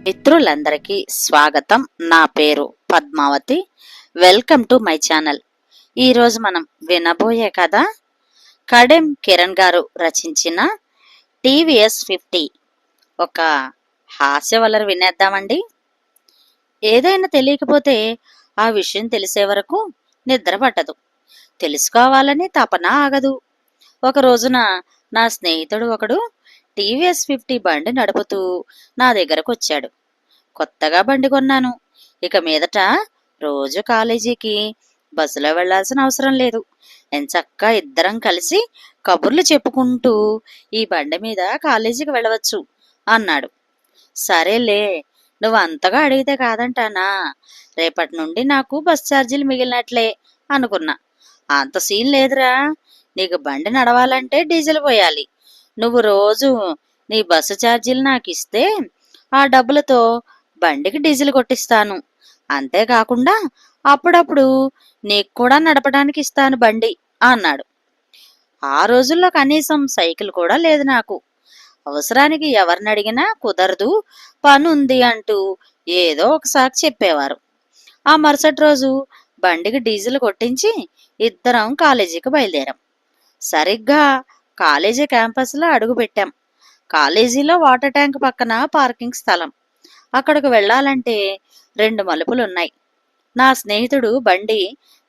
మిత్రులందరికీ స్వాగతం. నా పేరు Padmavathi. Welcome to my channel. ఈరోజు మనం వినబోయే కథ కడెం కిరణ్ గారు రచించిన టీవీఎస్ ఫిఫ్టీ. ఒక హాస్య హాస్యవలరు వినేద్దామండి. ఏదైనా తెలియకపోతే ఆ విషయం తెలిసే వరకు నిద్ర పట్టదు. తెలుసుకోవాలని తపన ఆగదు. ఒక రోజున నా స్నేహితుడు ఒకడు టీవీఎస్ ఫిఫ్టీ బండి నడుపుతూ నా దగ్గరకు వచ్చాడు కొత్తగా బండి కొన్నాను. ఇక మీదట రోజు కాలేజీకి బస్సులో వెళ్ళాల్సిన అవసరం లేదు. ఎంచక్కా ఇద్దరం కలిసి కబుర్లు చెప్పుకుంటూ ఈ బండి మీద కాలేజీకి వెళ్ళవచ్చు అన్నాడు. సరేలే నువ్వు అంతగా అడిగితే కాదంటానా? రేపటి నుండి నాకు బస్ ఛార్జీలు మిగిలినట్లే అనుకున్నా. అంత సీన్ లేదురా. నీకు బండి నడవాలంటే డీజిల్ పోయాలి. నువ్వు రోజు నీ బస్సు ఛార్జీలు నాకు ఇస్తే ఆ డబ్బులతో బండికి డీజిల్ కొట్టిస్తాను. అంతేకాకుండా అప్పుడప్పుడు నీకు కూడా నడపడానికి ఇస్తాను బండి అన్నాడు. ఆ రోజుల్లో కనీసం సైకిల్ కూడా లేదు నాకు. అవసరానికి ఎవరిని అడిగినా కుదరదు పని ఉంది అంటూ ఏదో ఒకసారి చెప్పేవారు. ఆ మరుసటి రోజు బండికి డీజిల్ కొట్టించి ఇద్దరం కాలేజీకి బయలుదేరాం. సరిగ్గా కాలేజీ క్యాంపస్లో అడుగు పెట్టాం. కాలేజీలో వాటర్ ట్యాంక్ పక్కన పార్కింగ్ స్థలం. అక్కడికి వెళ్ళాలంటే రెండు మలుపులు ఉన్నాయి నా స్నేహితుడు బండి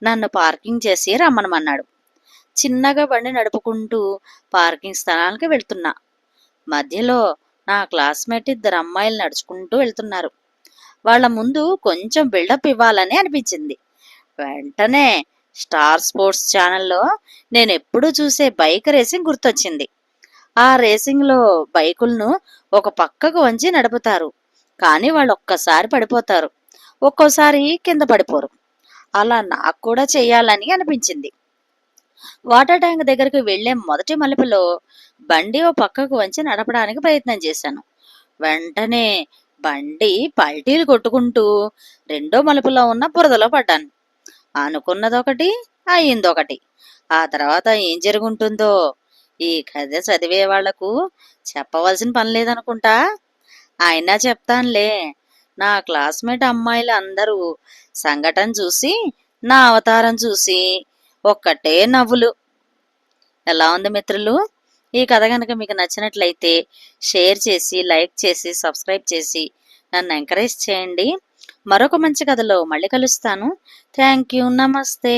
నన్ను పార్కింగ్ చేసి రమ్మనమన్నాడు. చిన్నగా బండి నడుపుకుంటూ పార్కింగ్ స్థలానికి వెళ్తున్నా. మధ్యలో నా క్లాస్మేట్ ఇద్దరు అమ్మాయిలు నడుచుకుంటూ వెళ్తున్నారు. వాళ్ళ ముందు కొంచెం బిల్డప్ ఇవ్వాలని అనిపించింది. వెంటనే స్టార్ స్పోర్ట్స్ ఛానల్లో నేను ఎప్పుడూ చూసే బైక్ రేసింగ్ గుర్తొచ్చింది. ఆ రేసింగ్లో బైకులను ఒక పక్కకు వంచి నడుపుతారు. కానీ వాళ్ళు ఒక్కసారి పడిపోతారు. ఒక్కోసారి కింద పడిపోరు. అలా నాకు కూడా చేయాలని అనిపించింది. వాటర్ ట్యాంక్ దగ్గరికి వెళ్ళే మొదటి మలుపులో బండి ఓ పక్కకు వంచి నడపడానికి ప్రయత్నం చేశాను. వెంటనే బండి పల్టీలు కొట్టుకుంటూ రెండో మలుపులో ఉన్న బురదలో పడ్డాను. అనుకున్నదొకటి అయిందొకటి ఆ తర్వాత ఏం జరుగుంటుందో? ఈ కథ చదివే వాళ్ళకు చెప్పవలసిన పని లేదనుకుంటా అయినా చెప్తానులే. నా క్లాస్మేట్ అమ్మాయిలు అందరూ సంఘటన చూసి నా అవతారం చూసి ఒక్కటే నవ్వులు. ఎలా ఉంది మిత్రులు? ఈ కథ కనుక మీకు నచ్చినట్లయితే షేర్ చేసి లైక్ చేసి సబ్స్క్రైబ్ చేసి నన్ను ఎంకరేజ్ చేయండి. మరొక మంచి కథలో మళ్ళీ కలుస్తాను. థ్యాంక్ యూ నమస్తే